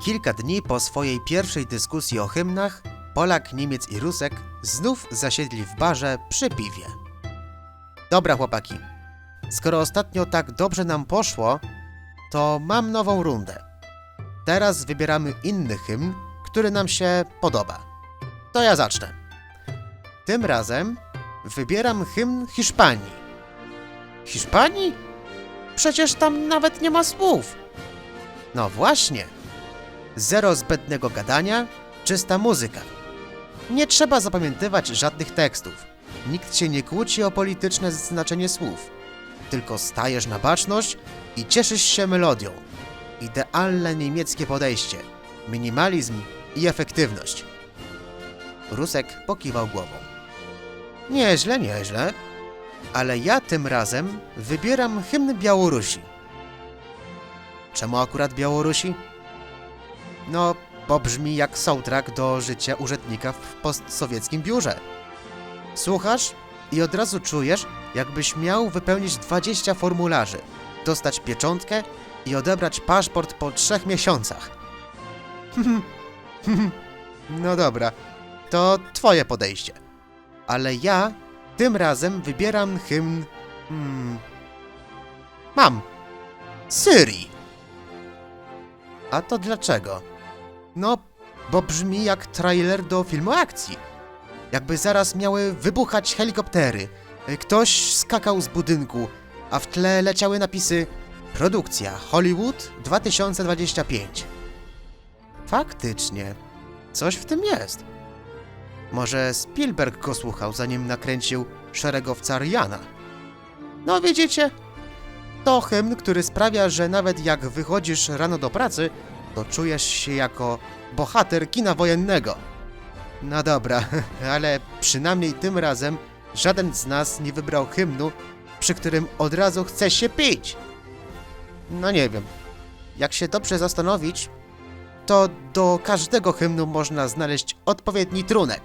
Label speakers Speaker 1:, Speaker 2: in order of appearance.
Speaker 1: Kilka dni po swojej pierwszej dyskusji o hymnach, Polak, Niemiec i Rusek znów zasiedli w barze przy piwie. Dobra, chłopaki. Skoro ostatnio tak dobrze nam poszło, to mam nową rundę. Teraz wybieramy inny hymn, który nam się podoba. To ja zacznę. Tym razem wybieram hymn Hiszpanii. Hiszpanii? Przecież tam nawet nie ma słów. No właśnie. Zero zbędnego gadania, czysta muzyka. Nie trzeba zapamiętywać żadnych tekstów. Nikt się nie kłóci o polityczne znaczenie słów. Tylko stajesz na baczność i cieszysz się melodią. Idealne niemieckie podejście. Minimalizm i efektywność. Rusek pokiwał głową. Nieźle, nieźle. Ale ja tym razem wybieram hymn Białorusi. Czemu akurat Białorusi? No, bo brzmi jak soundtrack do życia urzędnika w postsowieckim biurze. Słuchasz i od razu czujesz, jakbyś miał wypełnić 20 formularzy, dostać pieczątkę i odebrać paszport po trzech miesiącach. no dobra, to twoje podejście. Ale ja tym razem wybieram hymn. Hmm, mam. Syrii. A to dlaczego? No, bo brzmi jak trailer do filmu akcji. Jakby zaraz miały wybuchać helikoptery, ktoś skakał z budynku, a w tle leciały napisy Produkcja Hollywood 2025. Faktycznie, coś w tym jest. Może Spielberg go słuchał, zanim nakręcił szeregowca Riana. No widzicie, to hymn, który sprawia, że nawet jak wychodzisz rano do pracy, to czujesz się jako bohater kina wojennego. No dobra, ale przynajmniej tym razem żaden z nas nie wybrał hymnu, przy którym od razu chce się pić. No nie wiem. Jak się dobrze zastanowić, to do każdego hymnu można znaleźć odpowiedni trunek.